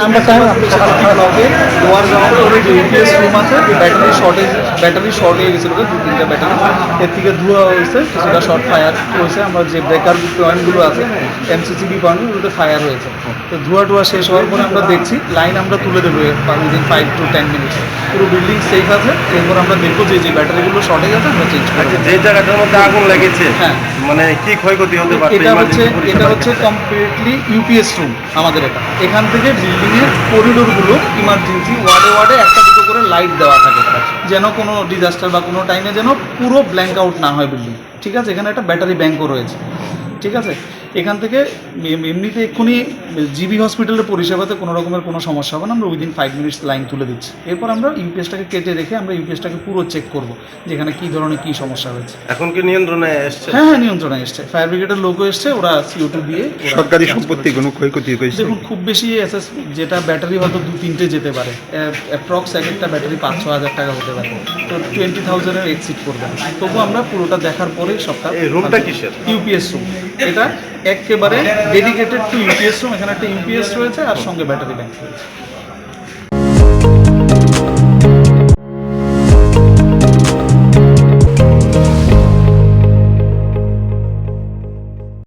নাম্বারটা ব্লকে লোয়ার গ্রাউন্ডে যে ইউপিএস রুম আছে। ব্যাটারি শর্টেজ ব্যাটারি শর্ট হয়ে গেছিল দু তিনটা ব্যাটারি এর থেকে ধোয়া হয়েছে কিছুটা শর্ট ফায়ার হয়েছে। আমরা যে ব্রেকার পয়েন্টগুলো আছে এমসিসিবি পয়েন্টগুলোতে ফায়ার হয়েছে। তো ধোয়া টোয়া শেষ হওয়ার পরে আমরা দেখছি লাইন আমরা তুলে দেবো within five to ten minutes পুরো বিল্ডিং সেফ আছে। এরপর আমরা দেখব যে যে ব্যাটারিগুলো শর্টেজ আছে আমরা চেঞ্জ করব আচ্ছা যে জায়গাটার মধ্যে আগুন লেগেছে হ্যাঁ। মানে কি ক্ষয়ক্ষতি হতে পারে? এটা হচ্ছে এটা হচ্ছে কমপ্লিটলি ইউপিএস রুম আমাদের এটা। এখান থেকে বিল্ডিংয়ের করিডোরগুলো ইমার্জেন্সি ওয়ার্ডে ওয়ার্ডে একটা দুটো করে লাইট দেওয়া থাকে যেন কোনো ডিজাস্টার বা কোনো টাইমে যেন পুরো ব্ল্যাঙ্ক আউট না হয় বিল্ডিং ঠিক আছে? এখানে একটা ব্যাটারি ব্যাঙ্কও রয়েছে। ঠিক আছে? এখান থেকে এমনিতে এক্ষুনি জিবি হসপিটালের পরিষেবাতে কোনো রকমের কোনো সমস্যা হবে না আমরা উইদিন ফাইভ মিনিটস লাইন তুলে দিচ্ছি। এরপর আমরা ইউপিএসটাকে কেটে রেখে আমরা ইউপিএসটাকে পুরো চেক করব যেখানে কী ধরনের কী সমস্যা হয়েছে। এখন কি নিয়ন্ত্রণে এসছে? হ্যাঁ হ্যাঁ নিয়ন্ত্রণে এসছে। ফায়ার ব্রিগেডের লোকও এসছে ওরা সিও টু দিয়ে সরকারি সম্পত্তি কোনো ক্ষয়ক্ষতি হয়েছে? দেখুন খুব বেশি এসএস যেটা ব্যাটারি হয়তো দু তিনটে যেতে পারে। অ্যাপ্রক্স এক একটা ব্যাটারি পাঁচ ছ হাজার টাকা হতে পারে। তো টোয়েন্টি থাউজেন্ডের এক্সিট করবে। তবু আমরা পুরোটা দেখার পরেই সবটা এই রুমটা কিসের? ইউপিএস রুম এটা একেবারে ডেডিকেটেড টু ইউপিএস রুম এখানে একটা ইউপিএস রয়েছে আর সঙ্গে ব্যাটারি ব্যাংক রয়েছে।